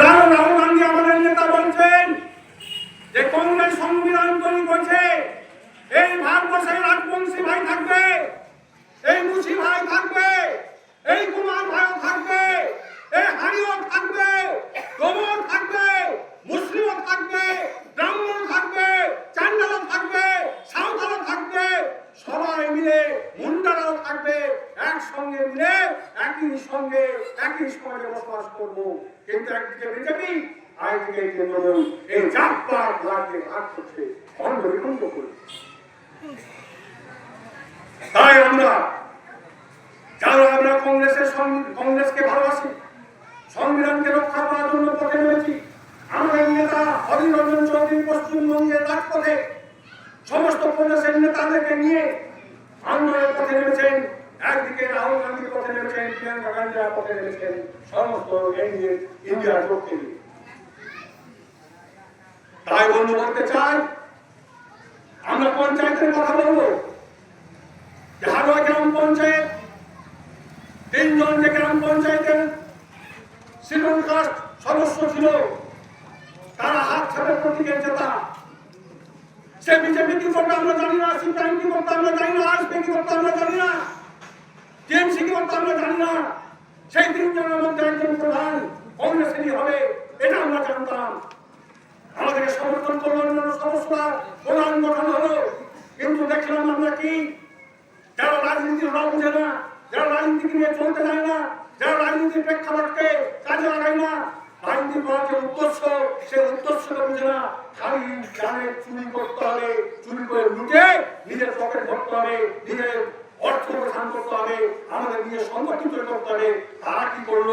রাহুল রাহুল গান্ধী আমাদের নেতা বলছেন যে কংগ্রেস সংবিধান তৈরি করছে। এই ভারতবর্ষের রাজবংশী ভাই থাকবে এই মুসি ভাই থাকবে এই কুমার ভাইও থাকবে এই হারিও থাকবে গোবর থাকবে মুসলিমও থাকবে ব্রাহ্মণ থাকবে চান্ডালও থাকবে সাঁওতালও থাকবে সবাই মিলে মুন্ডারাও থাকবে একসঙ্গে মিলে একই সঙ্গে একই সমাজে বসবাস করব। কিন্তু একদিকে বিজেপি, আরেকদিকে তৃণমূল, এই ভাগকে ভাগ করছে খণ্ড বিখণ্ড করছে তাই আমরা, যারা আমরা কংগ্রেসের কংগ্রেসকে ভালোবাসি, সংবিধানকে রক্ষা করার জন্য পথে নেমেছি আমাদের নেতা অধীর রঞ্জন চৌধুরী পশ্চিমবঙ্গের রাজপথে সমস্ত কংগ্রেসের নেতাদেরকে নিয়ে আন্দোলনের পথে নেমেছেন, একদিকে আমরা পঞ্চায়েতের কথা বলব গ্রাম পঞ্চায়েত তিনজন যে গ্রাম পঞ্চায়েতের কাস্ট সদস্য ছিল তারা হাত ছাড়ের প্রতীকের জেতা সে বিজেপি কি করবে আমরা জানি না সিপিআইএম কি করতে, আমরা জানি না আজপি কি করতে, আমরা জানি না। টিএমসি কি করতে আমরা সেই তিনজনের মধ্যে একজন প্রধান, কংগ্রেসেরই হবে, এটা আমরা জানতাম। আমাদেরকে সমর্থন করল অন্যান্য সমস্যা প্রধান গঠন হলো। কিন্তু দেখলাম আমরা কি? যারা রাজনীতির রং বুঝে না, যারা রাজনীতি নিয়ে চলতে যায় না, যারা রাজনীতির প্রেক্ষাপটকে কাজে লাগায় না রাজনীতি করার যে উদ্দেশ্য, সে উদ্দেশ্যটা বুঝে না। খালি জানে চুরি করতে হবে, চুরি করে লুটে নিজের পকেট ভরতে হবে, নিজের অর্থ করতে হবে আমাদের সম্পত্তি তৈরি করতে হবে তারা কি করল?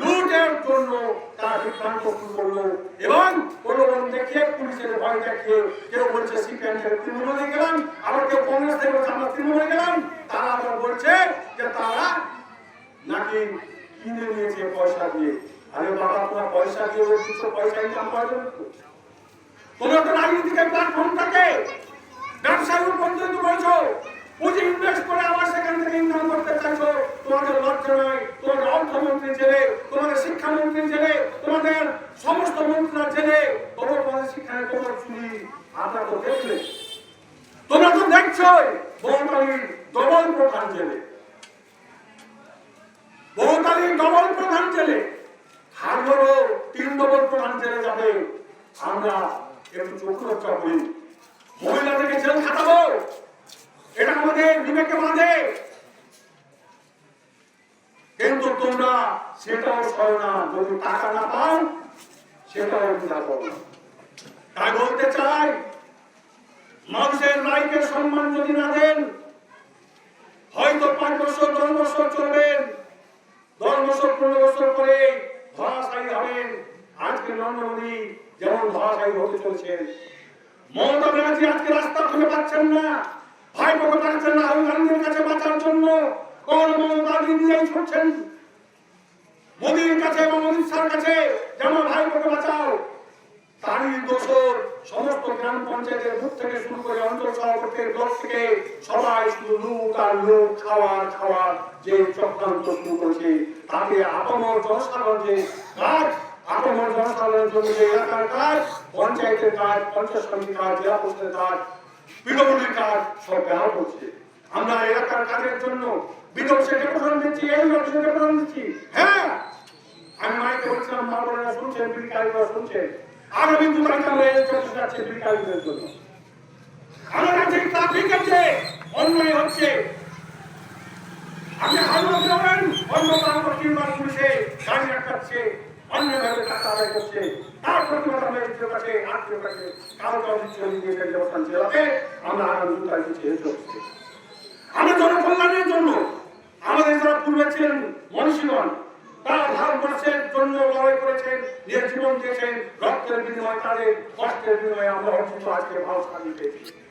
লুটের জন্য তারা বিভ্রান্ত শুরু করল। এবং প্রলোভন দেখিয়ে, পুলিশের ভয় দেখিয়ে কেউ বলছে সিপিএম থেকে তৃণমূলে গেলাম, আবার কেউ কংগ্রেস থেকে বলছে, আমরা তৃণমূলে গেলাম। তারা আবার বলছে যে, তারা নাকি কিনে নিয়েছে পয়সা দিয়ে। আরে বাবা, তোমার পয়সা দিয়ে দুশো পয়সা ইনকাম করার জন্য তো। তোমরা তো রাজনীতিকে প্ল্যাটফর্ম থাকে ব্যবসার উপর পর্যন্ত বলছো। পুঁজি ইনভেস্ট করে আবার সেখান থেকে ইনকাম করতে চাইছো, তোমাদের লজ্জা নয় তোমাদের অর্থমন্ত্রী জেলে, তোমাদের শিক্ষামন্ত্রী জেলে, তোমাদের সমস্ত মন্ত্রীরা জেলে, তোমরা তোমাদের শিক্ষায় তোমার চুরি আপনারা তো দেখলে। তোমরা তো দেখছোই বহুকালীন ডবল প্রধান জেলে। বহুকালীন ডবল প্রধান জেলে। হারবারও তিন ডবল প্রধান জেলে যাবে আমরা একটু চোখ রক্ষা করি। মহিলাদেরকে জেল খাটাবো। এটা আমাদের বিবেকে বাঁধে কিন্তু তোমরা সেটাও সয় না, যদি টাকা না পাও, সেটাও পারো না। তাই বলতে চাই, মানুষের রায়কে সম্মান যদি না দেন, হয়তো পাঁচ বছর, দশ বছর চলবেন। দশ বছর, পনেরো বছর করে ধরাশায়ী হবেন। আজকে নরেন্দ্র যেমন ধরাশায়ী হতে চলছেন। মমতা ব্যানার্জি আজকে রাস্তা খুঁজে পাচ্ছেন না। ভাই বোকে পাচ্ছেন রাহুল গান্ধীর কাছে বাঁচার জন্য। কোন মমতা নিজেই ছুটছেন মোদীর কাছে এবং অমিত শাহর কাছে যেমন ভাই বোকে বাঁচাও। তারই দোষর সমস্ত গ্রাম পঞ্চায়েতের বুথ থেকে শুরু করে অঞ্চল সভাপতির ব্লক থেকে সবাই শুধু লুট আর লুট খাওয়ার খাওয়ার যে চক্রান্ত শুরু করেছে, তাকে আপামর জনসাধারণ যে কাজ, আপামর জনসাধারণের জন্য যে এলাকার কাজ, পঞ্চায়েতের কাজ, পঞ্চায়েত সমিতির কাজ, জেলা পরিষদের কাজ বিলোপনের কাজ ব্যবহার করছে আমরা এলাকার কাজের জন্য বিধবসে ডেপুটেশন দিচ্ছি, এই ডেপুটেশন দিচ্ছি। হ্যাঁ আমি মাইকে বলছিলাম শুনছেন শুনছেন। আগামী দু তারিখ আমরা এই চলতে যাচ্ছে জন্য। আমার কাছে ট্রাফিক আছে? অন্যায় হচ্ছে। আপনি যাবেন অন্য কারও কিংবা পুলিশে গাড়ি আটকাচ্ছে। অন্যভাবে টাকা করছে। তার প্রতিবাদ আমরা কাছে কারও কারও আমরা আগামী দু তারিখে চলছে আমরা জনকল্যাণের জন্য আমাদের যারা পূর্বে মনীষীগণ, তারা ভারতবর্ষের জন্য লড়াই করেছেন নিজের জীবন দিয়েছেন, রক্তের বিনিময়ে তাদের কষ্টের বিনিময়ে আমরা অর্জিত আজকে ভারত স্বাধীন পেয়েছি।